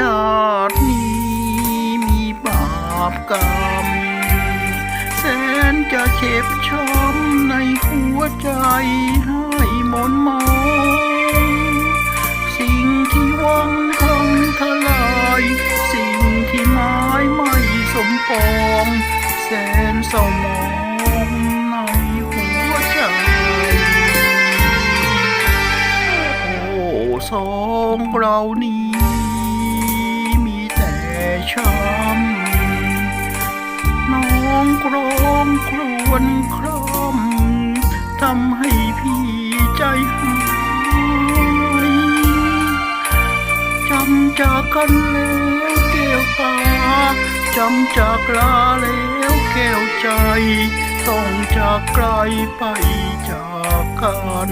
ตินี้มีบาปกรรม แสนจะเจ็บช้ำในหัวใจให้หมนมอง สิ่งที่หวังทำทลาย สิ่งที่หมายไม่สมปอง แสนเศร้ามองในหัวใจ โอ้สองเรานี้ ช้ำน้องกรองครวนครำทำให้พี่ใจหายจำจากกันแล้วแก้วตาจำจากลาแล้วแก้วใจ ต้องจากไกลไปจากกัน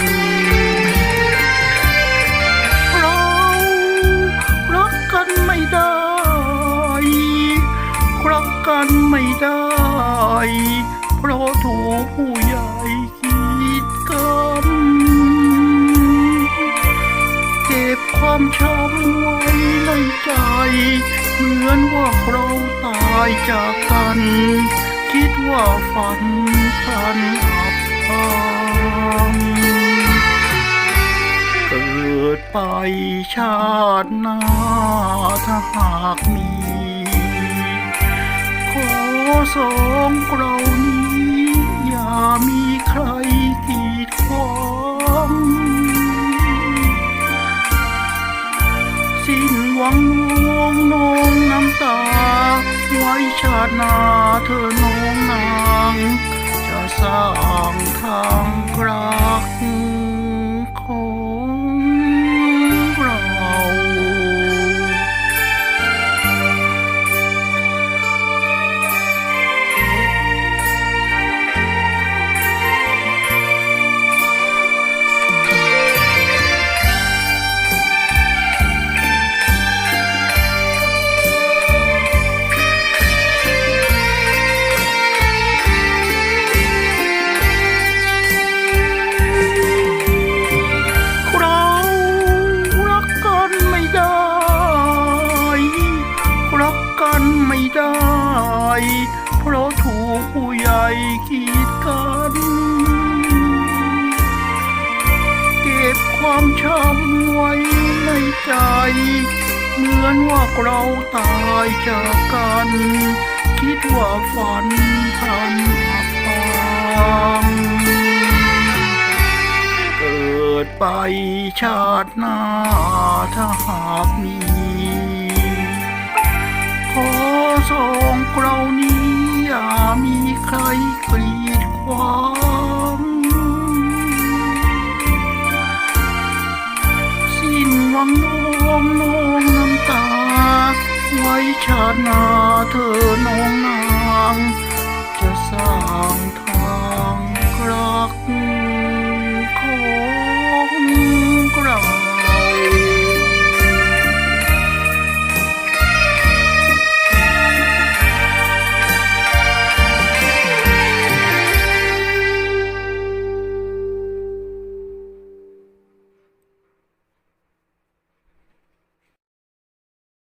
กันไม่ได้ เพราะถูกผู้ใหญ่กีดกันเก็บความช้ำไว้ในใจ เหมือนว่าเราตายจากกัน คิดว่าฝันพันอับพังเกิดไปชาติหน้าถ้าหากมี สองเรานี้ อย่ามีใครกีดขวางสิ้นหวังวงนองน้ำตา ไว้ชาตินาเธอน้องนาง จะสร้างทางกรัก ขีดกันเก็บความช้ำไว้ในใจ เหมือนว่าเราตายจากกัน คิดว่าฝันพันอับปางเกิดไปชาติหน้าถ้าหากมี ขอสองเรานี้ อย่ามีใครกรีดขวางสิ้นหวังน้องน้องน้ำตา ไว้ชาติหน้าเธอน้องนาง จะสร้าง